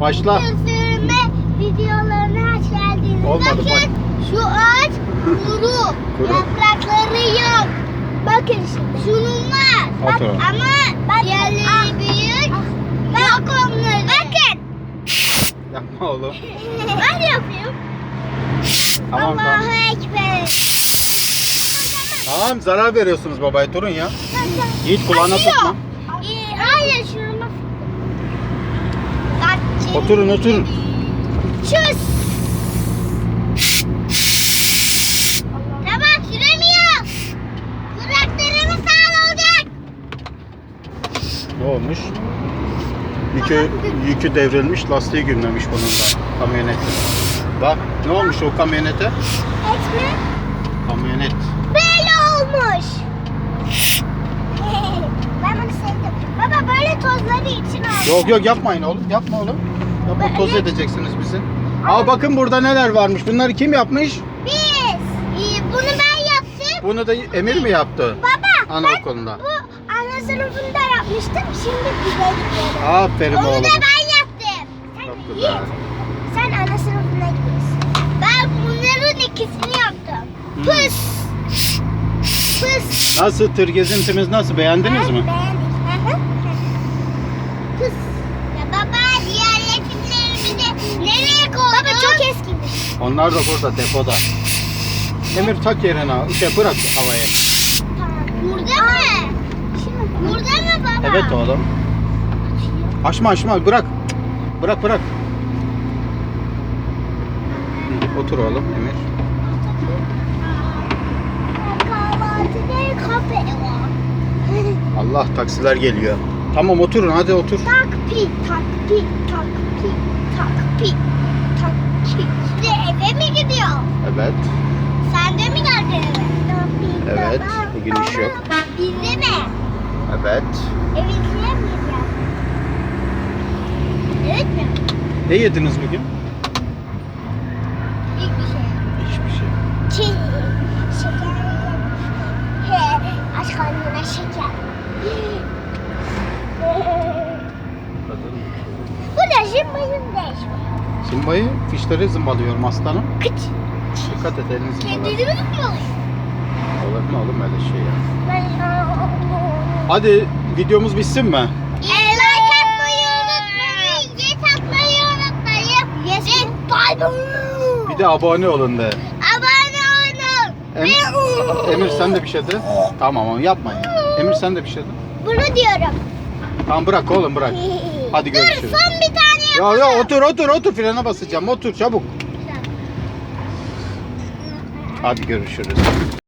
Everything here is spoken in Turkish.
Başla. Sürme videolarına hoş geldiniz. Olmadı, Bakın bak. şu ağaç kuru. Kuru. Yaprakları yok. Bakın şu- şunun var. Bak, Otur. ama diğerleri büyük. Yok onları. Bakın. Yapma oğlum. Ben yapayım. Tamam tamam. Allahu Ekber. Tamam zarar veriyorsunuz babaya durun ya. Yiğit kulağına Acıyor. tutma. Ee, Hayır şurama. Oturun oturun. Çöz. Tamam süremiyor. Kulaklarımı sağ olacak. Ne olmuş? Yükü, yükü devrilmiş, lastiği gümlemiş bunun da kamyonette. Bak ne olmuş o kamyonete? Etme. Kamyonet. Böyle olmuş. ben bunu sevdim. Baba böyle tozları için aldım. Yok yok yapmayın oğlum, yapma oğlum. Yapma Böyle- toz edeceksiniz bizi. Aa bakın burada neler varmış. Bunları kim yapmış? Biz. Ee, bunu ben yaptım. Bunu da Emir mi yaptı? Baba Anaokulunda. ben bu ana sınıfında yapmıştım. Şimdi bize gidiyorum. Aferin Onu oğlum. da ben yaptım. Sen Çok güzel. Sen ana sınıfına gidiyorsun. Ben bunların ikisini yaptım. Hmm. Pıs. Pıs. Nasıl tır gezintimiz nasıl? Beğendiniz mi? Beğendik. Hı hı. Pıs. Ya baba diğer resimlerimi de nereye koydun? Baba çok eskimiş. Onlar da burada depoda. Emir tak yerine şey bırak havaya. Burada mı? Burada mı baba? Evet oğlum. Açma açma bırak. Bırak bırak. Hı, Otur oğlum Emir. Allah taksiler geliyor. Tamam oturun hadi otur. Takpi, takpi, takpi, takpi. Evet. Sen de mi geldin Evet, bugün iş yok. Bizde mi? Evet. Ya? Evet mi? Ne yediniz bugün? Hiçbir şey. Hiçbir şey. Çiğ, şeker. He, aç karnına şeker. Bu da jimbayın değişmiyor. Simbayı fişleri zımbalıyorum aslanım. Kıç. Dikkat et elini zımbalar. Kendini mi tutuyorsun? Olur mu oğlum öyle şey ya? Ben... Hadi videomuz bitsin mi? Like atmayı unutmayın. Yes atmayı unutmayın. Yes. Bye bye. Bir de abone olun de. Abone olun. Em- Emir sen de bir şey de. Tamam ama yapmayın. Emir sen de bir şey de. Bunu diyorum. Tamam bırak oğlum bırak. Hadi Dur görüşürüz. son bir tane Ya yapalım. ya otur otur otur frene basacağım. Otur çabuk. Hadi görüşürüz.